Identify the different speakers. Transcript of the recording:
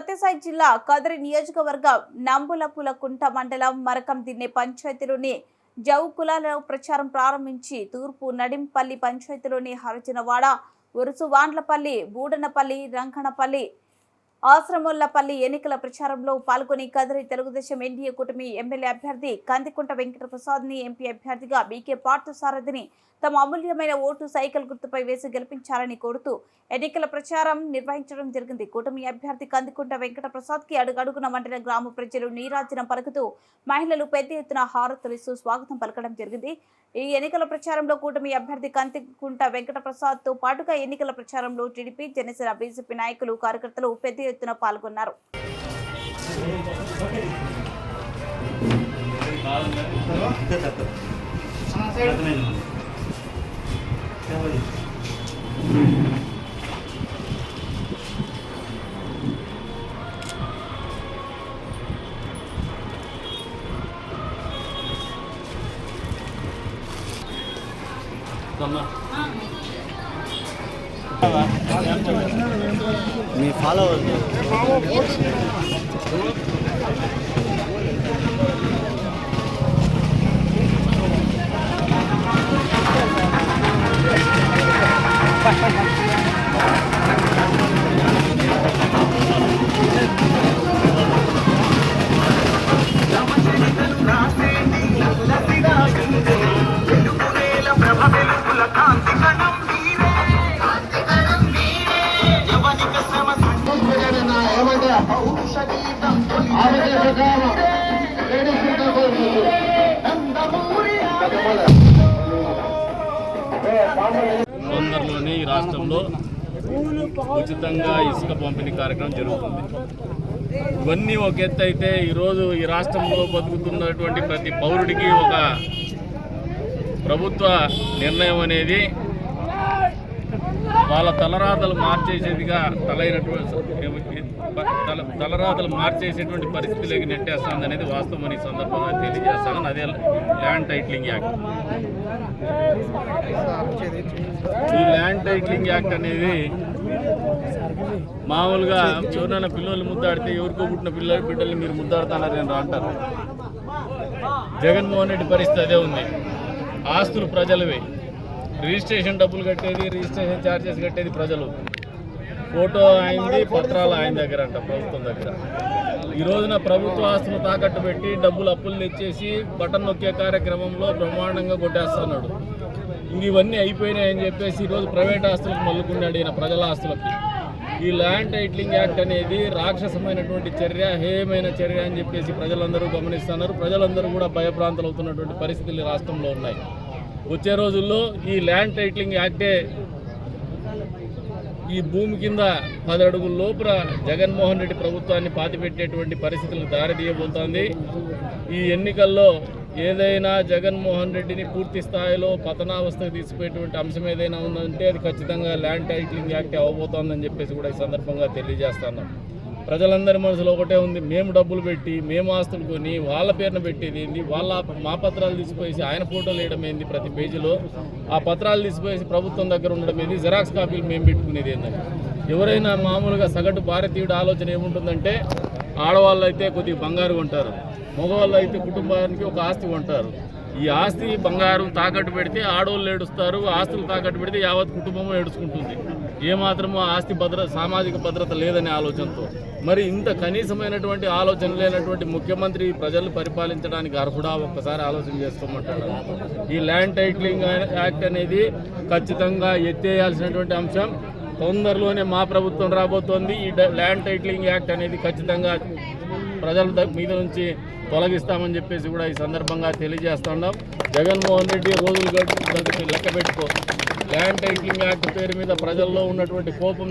Speaker 1: సత్యసాయి జిల్లా కదిరి నియోజకవర్గం నంబులపులకుంట మండలం మరకం దిన్నే పంచాయతీలోని జౌ కులాలలో ప్రచారం ప్రారంభించి తూర్పు నడింపల్లి పంచాయతీలోని హరిజనవాడ ఉరుసు వాండ్లపల్లి బూడనపల్లి రంకణపల్లి ఆశ్రమొల్లపల్లి ఎన్నికల ప్రచారంలో పాల్గొని కదిరి తెలుగుదేశం ఎన్డీఏ కూటమి ఎమ్మెల్యే అభ్యర్థి కందికుంట వెంకటప్రసాద్ని ఎంపీ అభ్యర్థిగా బీకే పార్థసారథిని తమ అమూల్యమైన ఓటు సైకిల్ గుర్తుపై వేసి గెలిపించాలని కోరుతూ ఎన్నికల ప్రచారం నిర్వహించడం జరిగింది. కూటమి అభ్యర్థి కందికుంట వెంకటప్రసాద్కి అడుగడుగున మండిన గ్రామ ప్రజలు నీరాజనం పలుకుతూ మహిళలు పెద్ద ఎత్తున హారతులిస్తూ స్వాగతం పలకడం జరిగింది. ఈ ఎన్నికల ప్రచారంలో కూటమి అభ్యర్థి కందికుంట వెంకటప్రసాద్తో పాటుగా ఎన్నికల ప్రచారంలో టీడీపీ జనసేన బీజేపీ నాయకులు కార్యకర్తలు పెద్ద ఎత్తున పాల్గొన్నారు.
Speaker 2: మీ ఫాలోవర్స్
Speaker 3: తొందరలోనే ఈ రాష్ట్రంలో ఉచితంగా ఇసుక పంపిణీ కార్యక్రమం జరుగుతుంది. ఇవన్నీ ఒక ఎత్తు అయితే ఈరోజు ఈ రాష్ట్రంలో బతుకుతున్నటువంటి ప్రతి పౌరుడికి ఒక ప్రభుత్వ నిర్ణయం అనేది వాళ్ళ తలరాతలు మార్చేసేదిగా తలైనటువంటి తలరాతలు మార్చేసేటువంటి పరిస్థితిలోకి నెట్టేస్తుంది అనేది వాస్తవం ఈ సందర్భంగా తెలియజేస్తాను. అదే ల్యాండ్ టైటిలింగ్ యాక్ట్. ఈ ల్యాండ్ టైటిలింగ్ యాక్ట్ అనేది మామూలుగా ఎవరైనా పిల్లలు ముద్దాడితే ఎవరికో పుట్టిన పిల్లలు బిడ్డల్ని మీరు ముద్దాడుతున్నారని నేను అంటారు. జగన్మోహన్ రెడ్డి పరిస్థితి అదే ఉంది. ఆస్తులు ప్రజలవే. రిజిస్ట్రేషన్ డబ్బులు కట్టేది రిజిస్ట్రేషన్ ఛార్జెస్ కట్టేది ప్రజలు. ఫోటో అయింది పత్రాలు ఆయన దగ్గర అంట ప్రభుత్వం దగ్గర. ఈ రోజున ప్రభుత్వ ఆస్తులు తాకట్టు పెట్టి డబ్బులు అప్పులు తెచ్చేసి బటన్ నొక్కే కార్యక్రమంలో బ్రహ్మాండంగా కొట్టేస్తున్నాడు. ఇంక ఇవన్నీ అయిపోయినాయని చెప్పేసి ఈరోజు ప్రైవేట్ ఆస్తులకు మల్లుకున్నాడు ఈయన ప్రజల ఆస్తులకి. ఈ ల్యాండ్ టైట్లింగ్ యాక్ట్ అనేది రాక్షసమైనటువంటి చర్య హేయమైన చర్య అని చెప్పేసి ప్రజలందరూ గమనిస్తున్నారు. ప్రజలందరూ కూడా భయభ్రాంతులు అవుతున్నటువంటి పరిస్థితులు రాష్ట్రంలో ఉన్నాయి. వచ్చే రోజుల్లో ఈ ల్యాండ్ టైట్లింగ్ యాక్టే ఈ భూమి కింద పది అడుగుల లోపల జగన్మోహన్ రెడ్డి ప్రభుత్వాన్ని పాతిపెట్టేటువంటి పరిస్థితులకు దారితీయబోతోంది. ఈ ఎన్నికల్లో ఏదైనా జగన్మోహన్ రెడ్డిని పూర్తి స్థాయిలో పతనావస్థకు తీసిపోయేటువంటి అంశం ఏదైనా ఉందంటే అది ఖచ్చితంగా ల్యాండ్ టైటిలింగ్ యాక్ట్ అవ్వబోతోందని చెప్పేసి కూడా ఈ సందర్భంగా తెలియజేస్తున్నాం ప్రజలందరి మనసులో ఒకటే ఉంది. మేము డబ్బులు పెట్టి మేము ఆస్తులు కొని వాళ్ళ పేరున పెట్టేది ఏంది? వాళ్ళ మా పత్రాలు తీసిపోయేసి ఆయన ఫోటోలు వేయడం ఏంది ప్రతి పేజీలో? ఆ పత్రాలు తీసిపోయేసి ప్రభుత్వం దగ్గర ఉండడం ఏంది? జిరాక్స్ కాపీలు మేము పెట్టుకునేది ఏంటంటే ఎవరైనా మామూలుగా సగటు భారతీయుడు ఆలోచన ఏముంటుందంటే ఆడవాళ్ళు అయితే కొద్దిగా బంగారు కొంటారు. మగవాళ్ళు అయితే కుటుంబానికి ఒక ఆస్తి కొంటారు. ఈ ఆస్తి బంగారం తాకట్టు పెడితే ఆడవాళ్ళు ఏడుస్తారు ఆస్తులు తాకట్టు పెడితే యావత్ కుటుంబం ఏడుచుకుంటుంది. ఏమాత్రము ఆస్తి భద్రత సామాజిక భద్రత లేదనే ఆలోచనతో. మరి ఇంత కనీసమైనటువంటి ఆలోచన లేనటువంటి ముఖ్యమంత్రి ప్రజలు పరిపాలించడానికి అర్హుడా? ఒక్కసారి ఆలోచన చేసుకోమంటాడు ఈ ల్యాండ్ టైటిలింగ్ యాక్ట్ అనేది ఖచ్చితంగా ఎత్తేయాల్సినటువంటి అంశం. తొందరలోనే మా ప్రభుత్వం రాబోతోంది. ఈ ల్యాండ్ టైటిలింగ్ యాక్ట్ అనేది ఖచ్చితంగా ప్రజల మీద నుంచి తొలగిస్తామని చెప్పేసి కూడా ఈ సందర్భంగా తెలియజేస్తున్నాం జగన్మోహన్ రెడ్డి రోజులు గడిచి లెక్క పెట్టుకో ల్యాండ్ టైటిలింగ్ యాక్ట్ పేరు మీద ప్రజల్లో ఉన్నటువంటి కోపం